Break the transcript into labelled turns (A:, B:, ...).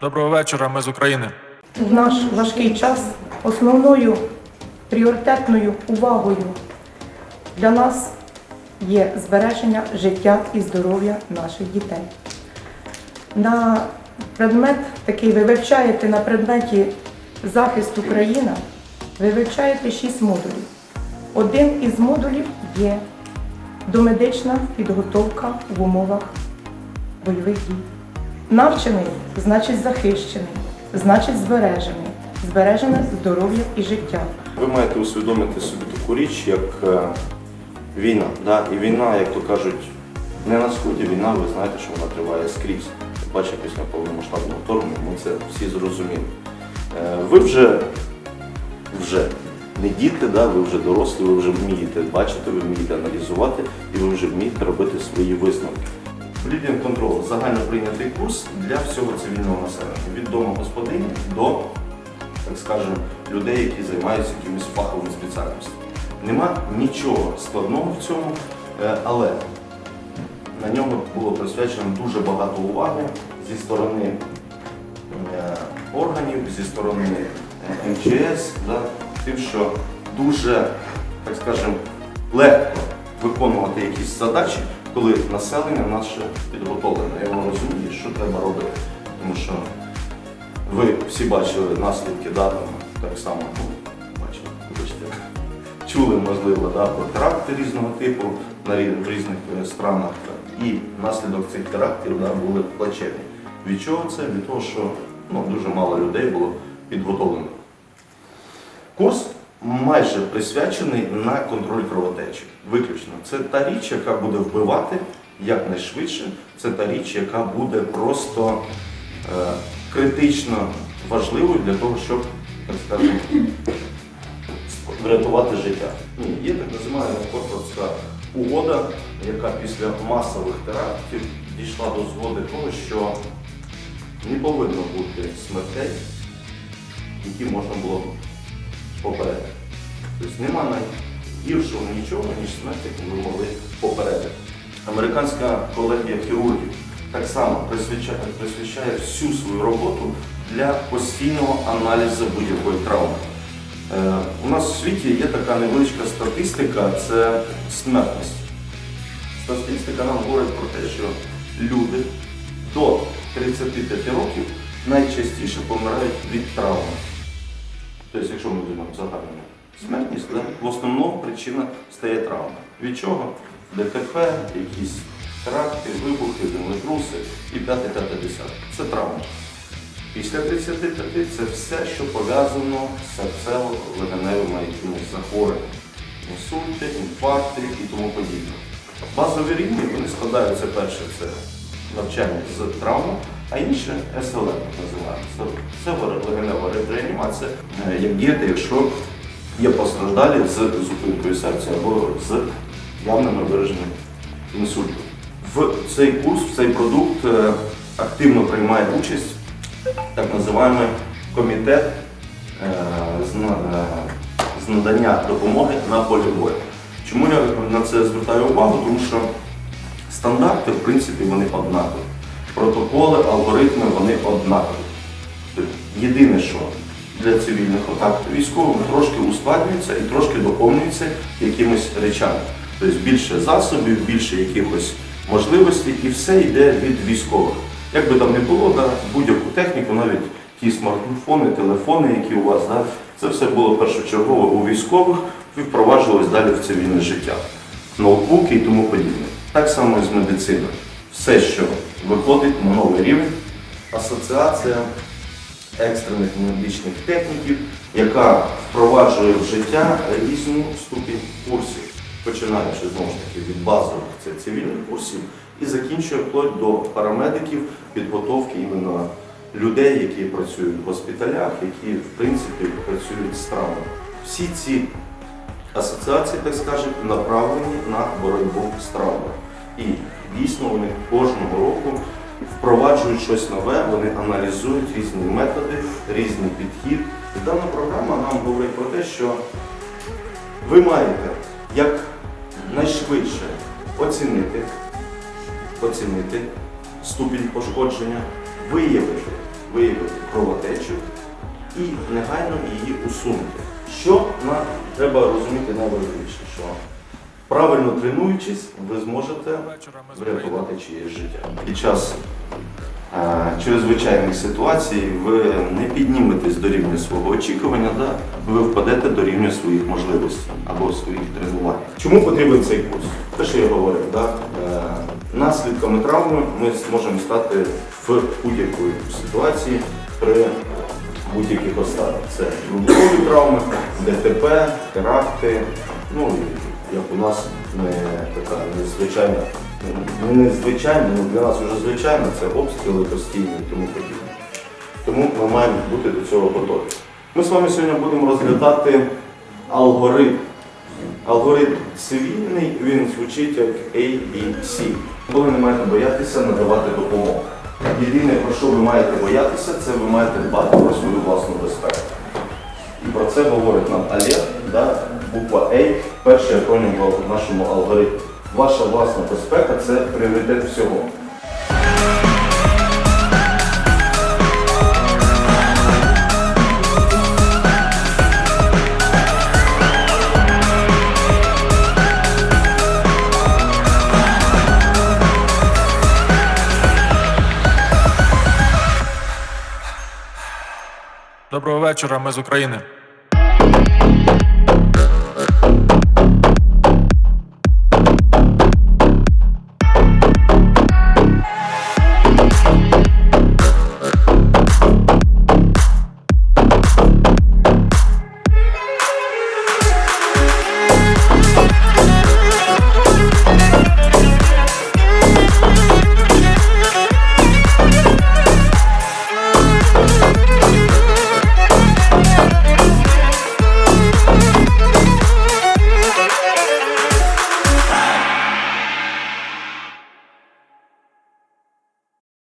A: Доброго вечора, ми з України.
B: В наш важкий час основною пріоритетною увагою для нас є збереження життя і здоров'я наших дітей. На предмет такий ви вивчаєте на предметі захист Україна, ви вивчаєте шість модулів. Один із модулів є домедична підготовка в умовах бойових дій. Навчений значить захищений, значить збережений, збережене здоров'я і життя.
C: Ви маєте усвідомити собі таку річ, як е, війна. Да? І війна, як то кажуть, не на сході, війна, ви знаєте, що вона триває скрізь. Бачите, після повномасштабного вторгнення ми це всі зрозуміли. Е, Ви вже, вже не діти, да? ви вже дорослі, ви вже вмієте бачити, ви вмієте аналізувати і ви вже вмієте робити свої висновки. Bleeding Control – загально прийнятий курс для всього цивільного населення, від домогосподинь до так скажемо, людей, які займаються якимись фаховими спеціальностями. Нема нічого складного в цьому, е, але на ньому було присвячено дуже багато уваги зі сторони е, органів, зі сторони е, МЧС, да, тим, що дуже, так скажемо, легко виконувати якісь задачі, коли населення наше підготовлене. І воно розуміє, що треба робити. Тому що ви всі бачили наслідки да, так само, ну, бачили, вибачте, чули, можливо, да, про теракти різного типу на різних е, странах. І наслідок цих терактів да, були плачевні. Від чого це? Від того, що ну, дуже мало людей було підготовлено. Курс майже присвячений на контроль кровотечі. Виключно. Це та річ, яка буде вбивати якнайшвидше. Це та річ, яка буде просто е, критично важливою для того, щоб, врятувати життя. Є так називаємо Порфордська угода, яка після масових терактів дійшла до згоди того, що не повинно бути смертей, які можна було попередити. Тобто нема найгіршого нічого, ніж смерть, яку ми могли попередити. Американська колегія хірургів так само присвячає, присвячає всю свою роботу для постійного аналізу будь-якої травми. Е, у нас в світі є така невеличка статистика, це смертність. Статистика нам говорить про те, що люди до 35 років найчастіше помирають від травми. Тобто, якщо ми візьмемо загальну смертність, в основному причина стає травма. Від чого? ДТП, якісь теракти, вибухи, землетруси і 5 5 10 Це травма. Після 35 це все, що пов'язано з серцево-легеневими якимись захворюваннями. Інсульти, інфаркти і тому подібне. Базові рівні вони складаються перше це навчання з травми, а інше СЛР називається. Це легенева реанімація, е, як діяти, якщо є постраждалі з зупинкою серця або з явними вираженими інсультом. В цей курс, в цей продукт е, активно приймає участь так називаємо комітет е, з надання допомоги на полі бою. Чому я на це звертаю увагу? Тому що стандарти, в принципі, вони однакові. Протоколи, алгоритми вони однакові. Єдине, що для цивільних атак військовим трошки ускладнюється і трошки доповнюється якимись речами. Тобто більше засобів, більше якихось можливостей, і все йде від військових. Як би там не було, да, будь-яку техніку, навіть ті смартфони, телефони, які у вас, да, це все було першочергово у військових і впроваджувалось далі в цивільне життя. Ноутбуки і тому подібне. Так само і з медициною. Все, що виходить на новий рівень, асоціація екстрених медичних техніків, яка впроваджує в життя різну ступінь курсів, починаючи знову ж таки від базових це цивільних курсів і закінчує вплоть до парамедиків, підготовки іменно людей, які працюють в госпіталях, які в принципі працюють з травмами. Всі ці асоціації, так скажемо, направлені на боротьбу з травмою. Дійсно вони кожного року впроваджують щось нове, вони аналізують різні методи, різний підхід. І дана програма нам говорить про те, що ви маєте як найшвидше оцінити, оцінити ступінь пошкодження, виявити виявити кровотечу і негайно її усунути. Що нам треба розуміти найважливіше, що правильно тренуючись, ви зможете врятувати чиєсь життя. Під час е, чрезвичайних ситуацій ви не підніметесь до рівня свого очікування, да? ви впадете до рівня своїх можливостей або своїх тренувань. Чому потрібен цей курс? Те, що я говорив, да? е, наслідками травми ми зможемо стати в будь-якої ситуації при будь-яких останніх. Це вибухові травми, ДТП, теракти, ну і як у нас не така незвичайна, не незвичайна, ну для нас вже звичайно, це обстріли постійні і тому подібне. Тому ми маємо бути до цього готові. Ми з вами сьогодні будемо розглядати алгоритм. Алгоритм цивільний, він звучить як ABC. Коли не маєте боятися надавати допомогу. Єдине, про що ви маєте боятися, це ви маєте дбати про свою власну безпеку. І про це говорить нам Олег, да? Буква A, перший акронім в нашому алгоритмі. Ваша власна безпека це пріоритет всього.
A: Доброго вечора, ми з України.